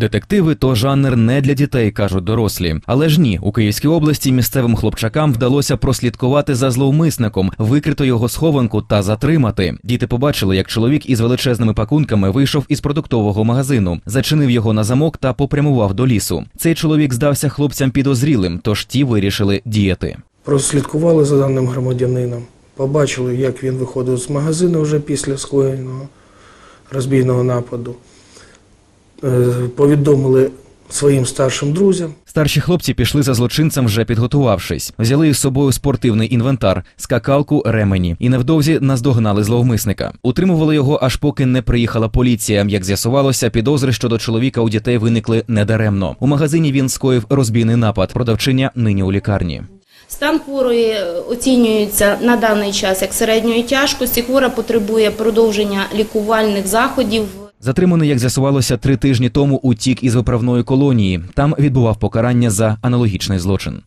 Детективи то жанр не для дітей, кажуть дорослі. Але ж ні, у Київській області місцевим хлопчакам вдалося прослідкувати за зловмисником, викрито його схованку та затримати. Діти побачили, як чоловік із величезними пакунками вийшов із продуктового магазину, зачинив його на замок та попрямував до лісу. Цей чоловік здався хлопцям підозрілим, тож ті вирішили діяти. Прослідкували за даним громадянином, побачили, як він виходив з магазину вже після скоєного розбійного нападу. Е, Повідомили своїм старшим друзям. Старші хлопці пішли за злочинцем, вже підготувавшись. Взяли із собою спортивний інвентар, скакалку, ремені і невдовзі наздогнали зловмисника. Утримували його, аж поки не приїхала поліція. Як з'ясувалося, підозри щодо чоловіка у дітей виникли недаремно. У магазині він скоїв розбійний напад. Продавчиня нині у лікарні. Стан хворої е, оцінюється на даний час як середньої тяжкості. Хвора потребує продовження лікувальних заходів. Затриманий, як з'ясувалося, три тижні тому утік із виправної колонії. Там відбував покарання за аналогічний злочин.